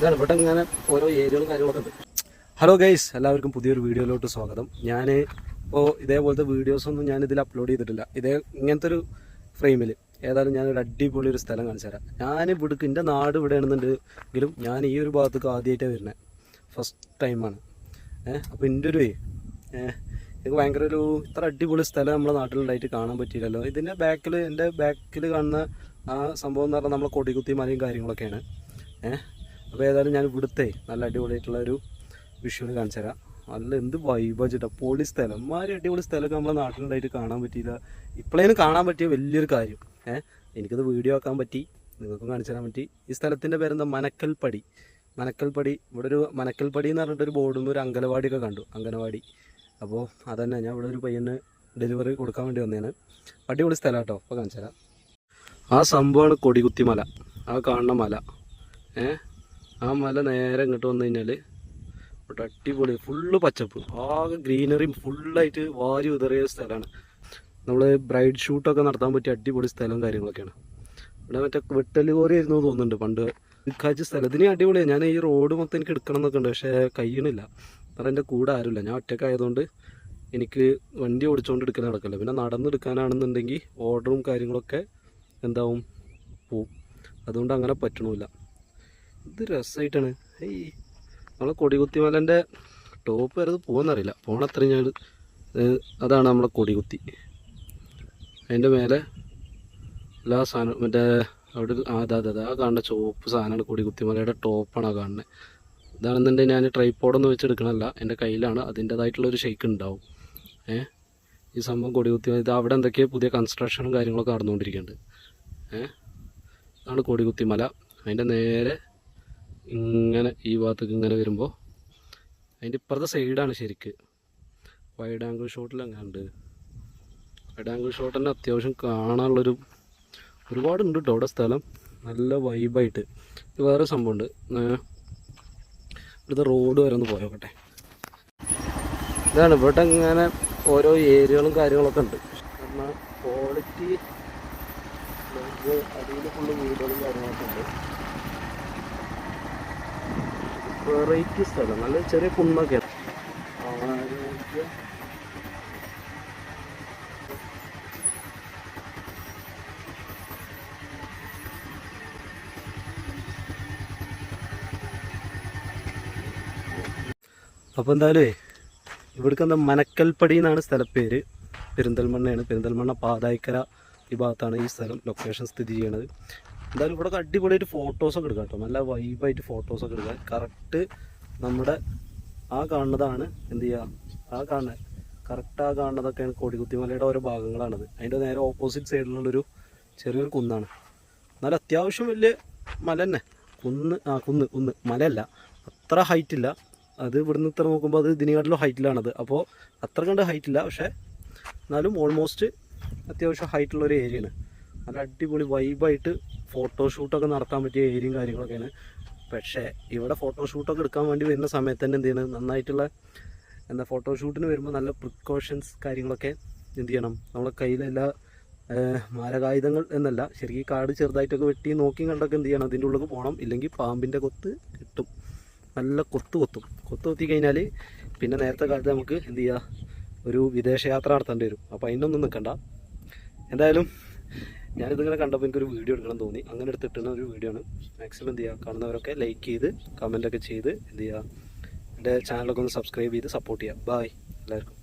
ഇവിടെ hello guys എല്ലാവർക്കും പുതിയൊരു വീഡിയോയിലോട്ട് സ്വാഗതം. ഞാൻ ഇപ്പോൾ ഇതേപോലത്തെ വീഡിയോസൊന്നും ഞാൻ ഇതിൽ അപ്ലോഡ് ചെയ്തിട്ടില്ല. ഇതേ ഇങ്ങനത്തെ ഒരു ഫ്രെയിമിൽ ഏതായാലും ഞാനൊരു അടിപൊളി ഒരു സ്ഥലം കാണിച്ചു തരാം. ഞാൻ ഇവിടേക്ക് എന്റെ നാട് ഇവിടെ ആണെന്നുണ്ടെങ്കിലും ഞാൻ ഈ ഒരു ഭാഗത്തേക്ക് ആദ്യമായിട്ടാണ് വരുന്നത് ഫസ്റ്റ് ടൈമാണ് ഏഹ് അപ്പോൾ എന്റെ ഒരു ഏഹ് ഇത് ഭയങ്കര ഒരു ഇത്ര അടിപൊളി സ്ഥലം നമ്മുടെ നാട്ടിലുണ്ടായിട്ട് കാണാൻ പറ്റിയില്ലല്ലോ. ഇതിന്റെ ബാക്കിൽ എന്റെ ബാക്കിൽ കാണുന്ന ആ സംഭവം എന്ന് പറഞ്ഞാൽ നമ്മളെ കൊടികുത്തി മലയും കാര്യങ്ങളൊക്കെയാണ്. ഏഹ് അപ്പോൾ ഏതായാലും ഞാൻ ഇവിടുത്തെ നല്ല അടിപൊളിയായിട്ടുള്ള ഒരു വിഷ്വൽ കാണിച്ചു തരാം. നല്ല എന്ത് വൈബാച്ചിട്ടാ പൊളി സ്ഥലം. മാതിരി അടിപൊളി സ്ഥലമൊക്കെ നമ്മളെ നാട്ടിലുണ്ടായിട്ട് കാണാൻ പറ്റിയില്ല. ഇപ്പോഴേനും കാണാൻ പറ്റിയ വലിയൊരു കാര്യം. ഏഹ് എനിക്കത് വീഡിയോ ആക്കാൻ പറ്റി. നിങ്ങൾക്കും കാണിച്ചു തരാൻ പറ്റി. ഈ സ്ഥലത്തിന്റെ പേരെന്താ? മനക്കൽപ്പടി. മനക്കൽപ്പടി. ഇവിടെ ഒരു മനക്കൽപ്പടി എന്ന് പറഞ്ഞിട്ട് ഒരു ബോർഡും ഒരു അങ്കനവാടിയൊക്കെ കണ്ടു. അങ്കനവാടി. അപ്പോൾ അതന്നെ ഞാൻ ഇവിടെ ഒരു പയ്യന് ഡെലിവറി കൊടുക്കാൻ വേണ്ടി വന്നതാണ് അടിപൊളി സ്ഥലം കേട്ടോ. അപ്പോൾ കാണിച്ചു തരാം. ആ സംഭവമാണ് കൊടികുത്തിമല. ആ കാണുന്ന മല. ഏ? ആ മല നേരെ ഇങ്ങോട്ട് വന്നു കഴിഞ്ഞാൽ ഇവിടെ അടിപൊളി ഫുള്ള് പച്ചപ്പ്. ആകെ ഗ്രീനറിയും ഫുള്ളായിട്ട് വാരി ഉതറിയ സ്ഥലമാണ്. നമ്മൾ ബ്രൈഡ് ഷൂട്ടൊക്കെ നടത്താൻ പറ്റിയ അടിപൊളി സ്ഥലവും കാര്യങ്ങളൊക്കെയാണ്. ഇവിടെ മറ്റേ വെട്ടൽ കോരി ആയിരുന്നു തോന്നുന്നുണ്ട് പണ്ട്. കാഴ്ച സ്ഥലത്തിന് അടിപൊളിയാണ് ഞാൻ ഈ റോഡ് മൊത്തം എനിക്ക് എടുക്കണം എന്നൊക്കെ ഉണ്ട് പക്ഷേ കഴിയണില്ല കാരണം എന്റെ കൂടെ ആരുമില്ല. ഞാൻ ഒറ്റക്കായതുകൊണ്ട് എനിക്ക് വണ്ടി ഓടിച്ചുകൊണ്ട് എടുക്കാൻ നടക്കില്ല. പിന്നെ നടന്നെടുക്കാനാണെന്നുണ്ടെങ്കിൽ ഓർഡറും കാര്യങ്ങളൊക്കെ എന്താവും? പോവും. അതുകൊണ്ട് അങ്ങനെ പറ്റണമില്ല ഇത് രസമായിട്ടാണ് ഏയ് നമ്മളെ കൊടികുത്തിമലന്റെ ടോപ്പ് വരെ ഇത് പോകുന്നറിയില്ല പോണത്ര ഞാൻ അതാണ് നമ്മളെ കൊടികുത്തി. അതിന്റെ മേലെ എല്ലാ സാധനം മറ്റേ അവിടെ അതെ അതെ അതെ ആ കാണുന്ന ചുവപ്പ് സാധനമാണ് കൊടികുത്തിമലയുടെ ടോപ്പാണ് ആ കാണുന്നത് ഇതാണെന്നുണ്ടെങ്കിൽ ഞാൻ ട്രൈപ്പോഡൊന്നും വെച്ചെടുക്കണമല്ല എന്റെ കയ്യിലാണ്. അതിന്റേതായിട്ടുള്ള ഒരു ഷെയ്ക്ക് ഉണ്ടാവും. ഏ ഈ സംഭവം കൊടികുത്തി ഇത് അവിടെ എന്തൊക്കെയോ പുതിയ കൺസ്ട്രക്ഷനും കാര്യങ്ങളൊക്കെ നടന്നുകൊണ്ടിരിക്കുന്നുണ്ട്. ഏ ഇതാണ് കൊടികുത്തിമല. അതിന്റെ നേരെ ഇങ്ങനെ ഈ ഭാഗത്തേക്ക് ഇങ്ങനെ വരുമ്പോൾ അതിന്റെ ഇപ്പുറത്തെ സൈഡാണ് ശരിക്ക്. വൈഡ് ആംഗിൾ ഷോട്ടിൽ അങ്ങനെ ഉണ്ട് വൈഡ് ആംഗിൾ ഷോട്ട് തന്നെ അത്യാവശ്യം കാണാനുള്ളൊരു ഒരുപാടുണ്ട് കേട്ടോ അവിടെ സ്ഥലം. നല്ല വൈബായിട്ട് വേറെ സംഭവമുണ്ട്. ഇവിടുത്തെ റോഡ് വരെ ഒന്ന് പോയോക്കട്ടെ ഇതാണ് ഇവിടെ ഇങ്ങനെ ഓരോ ഏരിയകളും കാര്യങ്ങളൊക്കെ ഉണ്ട്. എന്നാൽ ക്വാളിറ്റി അടിയിൽ ഫുള്ള് വീടുകളും കാര്യങ്ങളൊക്കെ ഉണ്ട്. വെറൈറ്റി സ്ഥലം നല്ല ചെറിയ കുന്നൊക്കെ ആരോഗ്യ അപ്പോൾ എന്തായാലും ഇവിടുക്ക് എന്താ മനക്കൽപ്പടി എന്നാണ് സ്ഥലപ്പേര് പെരിന്തൽമണ്ണയാണ്. പെരിന്തൽമണ്ണ പാതായിക്കര ഈ ഭാഗത്താണ് ഈ സ്ഥലം ലൊക്കേഷൻ സ്ഥിതി ചെയ്യണത് എന്തായാലും ഇവിടെ അടിപൊളിയായിട്ട് ഫോട്ടോസൊക്കെ എടുക്കാം കേട്ടോ. നല്ല വൈബായിട്ട് ഫോട്ടോസൊക്കെ എടുക്കാം. കറക്റ്റ് നമ്മുടെ ആ കാണുന്നതാണ് എന്ത് ചെയ്യുക ആ കാണുന്ന കറക്റ്റ് ആ കാണുന്നതൊക്കെയാണ് കൊടികുത്തിമലയുടെ ഓരോ ഭാഗങ്ങളാണത്. അതിന്റെ നേരെ ഓപ്പോസിറ്റ് സൈഡിലുള്ളൊരു ചെറിയൊരു കുന്നാണ്. എന്നാലും അത്യാവശ്യം വലിയ മല തന്നെ. കുന്ന് ആ കുന്ന് കുന്ന്. മലയല്ല. അത്ര ഹൈറ്റില്ല അത് ഇവിടുന്ന് ഇത്ര നോക്കുമ്പോൾ അത് ഇതിനെക്കാട്ടിലും ഹൈറ്റിലാണത് അപ്പോൾ അത്ര കണ്ട് ഹൈറ്റില്ല പക്ഷേ എന്നാലും ഓൾമോസ്റ്റ് അത്യാവശ്യം ഹൈറ്റുള്ള ഒരു ഏരിയയാണ് നല്ല അടിപൊളി വൈബായിട്ട് ഫോട്ടോഷൂട്ടൊക്കെ നടത്താൻ പറ്റിയ ഏരിയയും കാര്യങ്ങളൊക്കെയാണ്. പക്ഷേ ഇവിടെ ഫോട്ടോഷൂട്ടൊക്കെ എടുക്കാൻ വേണ്ടി വരുന്ന സമയത്ത് തന്നെ എന്ത് ചെയ്യണം നന്നായിട്ടുള്ള എന്താ ഫോട്ടോഷൂട്ടിന് വരുമ്പോൾ നല്ല പ്രിക്കോഷൻസ് കാര്യങ്ങളൊക്കെ എന്ത് ചെയ്യണം? നമ്മളെ കയ്യിലെല്ലാ മാരകായുധങ്ങൾ എന്നല്ല ശരിക്കും കാട് ചെറുതായിട്ടൊക്കെ വെട്ടി നോക്കി കണ്ടൊക്കെ എന്ത് ചെയ്യണം? അതിന്റെ ഉള്ളിൽ പോകണം. ഇല്ലെങ്കിൽ പാമ്പിന്റെ കൊത്ത് കിട്ടും. നല്ല കൊത്ത് കൊത്തും. കൊത്ത് കൊത്തി കഴിഞ്ഞാൽ പിന്നെ നേരത്തെ കാലത്ത് നമുക്ക് എന്ത് ചെയ്യുക ഒരു വിദേശയാത്ര നടത്തേണ്ടി വരും. അപ്പോൾ അതിനൊന്നും നിൽക്കണ്ട എന്തായാലും ഞാനിതിങ്ങനെ കണ്ടപ്പോൾ എനിക്കൊരു വീഡിയോ എടുക്കണം തോന്നി. അങ്ങനെ എടുത്തിട്ടുള്ള ഒരു വീഡിയോ ആണ്. മാക്സിമം എന്ത് ചെയ്യുക കാണുന്നവരൊക്കെ ലൈക്ക് ചെയ്ത് കമന്റൊക്കെ ചെയ്ത് എന്ത് ചെയ്യുക എന്റെ ചാനലൊക്കെ ഒന്ന് സബ്സ്ക്രൈബ് ചെയ്ത് സപ്പോർട്ട് ചെയ്യുക ബായ് എല്ലാവർക്കും.